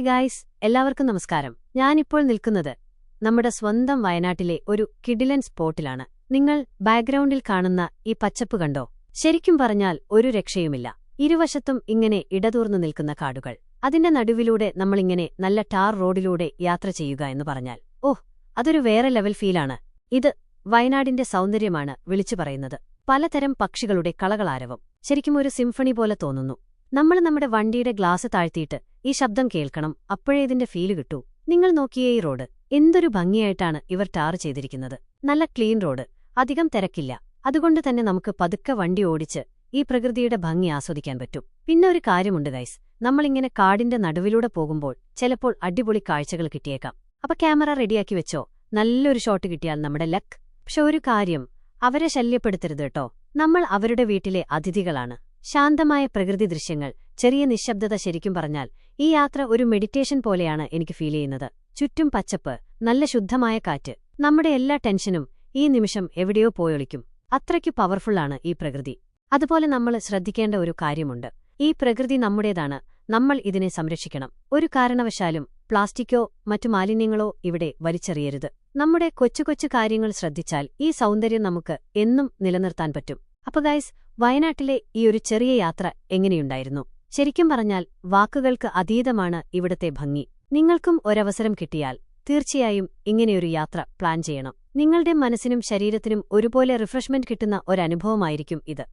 Guys എല്ലാവർക്കും നമസ്കാരം. ഞാനിപ്പോൾ നിൽക്കുന്നത് നമ്മുടെ സ്വന്തം വയനാട്ടിലെ ഒരു കിഡിലൻ സ്പോട്ടിലാണ്. നിങ്ങൾ ബാക്ക്ഗ്രൗണ്ടിൽ കാണുന്ന ഈ പച്ചപ്പ് കണ്ടോ? ശരിക്കും പറഞ്ഞാൽ ഒരു രക്ഷയുമില്ല. ഇരുവശത്തും ഇങ്ങനെ ഇടതൂർന്നു നിൽക്കുന്ന കാടുകൾ. അതിന്റെ നടുവിലൂടെ നമ്മളിങ്ങനെ നല്ല ടാർ റോഡിലൂടെ യാത്ര ചെയ്യുക എന്ന് പറഞ്ഞാൽ. ഓഹ് അതൊരു വേറെ ലെവൽ ഫീലാണ്. ഇത് വയനാടിന്റെ സൗന്ദര്യമാണ് വിളിച്ചു പറയുന്നത്. പലതരം പക്ഷികളുടെ കളകളാരവം. ശരിക്കും ഒരു സിംഫണി പോലെ തോന്നുന്നു. നമ്മൾ നമ്മുടെ വണ്ടിയുടെ ഗ്ലാസ് താഴ്ത്തിയിട്ട് ഈ ശബ്ദം കേൾക്കണം. അപ്പോഴേ ഇതിന്റെ ഫീൽ കിട്ടൂ. നിങ്ങൾ നോക്കിയേ ഈ റോഡ് എന്തൊരു ഭംഗിയായിട്ടാണ് ഇവർ ടാർ ചെയ്തിരിക്കുന്നത്. നല്ല ക്ലീൻ റോഡ്. അധികം തിരക്കില്ല. അതുകൊണ്ട് തന്നെ നമുക്ക് പതുക്കെ വണ്ടി ഓടിച്ച് ഈ പ്രകൃതിയുടെ ഭംഗി ആസ്വദിക്കാൻ പറ്റും. പിന്നെ ഒരു കാര്യമുണ്ട് ഗൈസ് നമ്മളിങ്ങനെ കാടിന്റെ നടുവിലൂടെ പോകുമ്പോൾ ചിലപ്പോൾ അടിപൊളി കാഴ്ചകൾ കിട്ടിയേക്കാം. അപ്പൊ ക്യാമറ റെഡിയാക്കി വെച്ചോ? നല്ലൊരു ഷോട്ട് കിട്ടിയാൽ നമ്മുടെ ലക്ക് പക്ഷെ ഒരു കാര്യം അവരെ ശല്യപ്പെടുത്തരുത് കേട്ടോ. നമ്മൾ അവരുടെ വീട്ടിലെ അതിഥികളാണ്. ശാന്തമായ പ്രകൃതി ദൃശ്യങ്ങൾ ചെറിയ നിശബ്ദത ശരിക്കും പറഞ്ഞാൽ ഈ യാത്ര ഒരു മെഡിറ്റേഷൻ പോലെയാണ് എനിക്ക് ഫീൽ ചെയ്യുന്നത്. ചുറ്റും പച്ചപ്പ് നല്ല ശുദ്ധമായ കാറ്റ്. നമ്മുടെ എല്ലാ ടെൻഷനും ഈ നിമിഷം എവിടെയോ പോയൊളിക്കും. അത്രയ്ക്ക് പവർഫുള്ളാണ് ഈ പ്രകൃതി. അതുപോലെ നമ്മൾ ശ്രദ്ധിക്കേണ്ട ഒരു കാര്യമുണ്ട്. ഈ പ്രകൃതി നമ്മുടേതാണ്. നമ്മൾ ഇതിനെ സംരക്ഷിക്കണം. ഒരു കാരണവശാലും പ്ലാസ്റ്റിക്കോ മറ്റു മാലിന്യങ്ങളോ ഇവിടെ വലിച്ചെറിയരുത്. നമ്മുടെ കൊച്ചു കൊച്ചു കാര്യങ്ങൾ ശ്രദ്ധിച്ചാൽ ഈ സൗന്ദര്യം നമുക്ക് എന്നും നിലനിർത്താൻ പറ്റും. അപ്പൊ ഗൈസ് വയനാട്ടിലെ ഈ ഒരു ചെറിയ യാത്ര എങ്ങനെയുണ്ടായിരുന്നു? ശരിക്കും പറഞ്ഞാൽ വാക്കുകൾക്ക് അതീതമാണ് ഇവിടത്തെ ഭംഗി. നിങ്ങൾക്കും ഒരവസരം കിട്ടിയാൽ തീർച്ചയായും ഇങ്ങനെയൊരു യാത്ര പ്ലാൻ ചെയ്യണം. നിങ്ങളുടെ മനസ്സിനും ശരീരത്തിനും ഒരുപോലെ റിഫ്രഷ്മെന്റ് കിട്ടുന്ന ഒരനുഭവമായിരിക്കും ഇത്.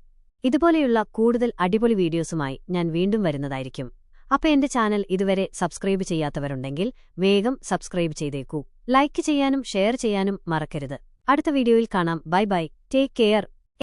ഇതുപോലെയുള്ള കൂടുതൽ അടിപൊളി വീഡിയോസുമായി ഞാൻ വീണ്ടും വരുന്നതായിരിക്കും. അപ്പൊ എന്റെ ചാനൽ ഇതുവരെ സബ്സ്ക്രൈബ് ചെയ്യാത്തവരുണ്ടെങ്കിൽ വേഗം സബ്സ്ക്രൈബ് ചെയ്തേക്കൂ. ലൈക്ക് ചെയ്യാനും ഷെയർ ചെയ്യാനും മറക്കരുത്. അടുത്ത വീഡിയോയിൽ കാണാം. Bye bye take care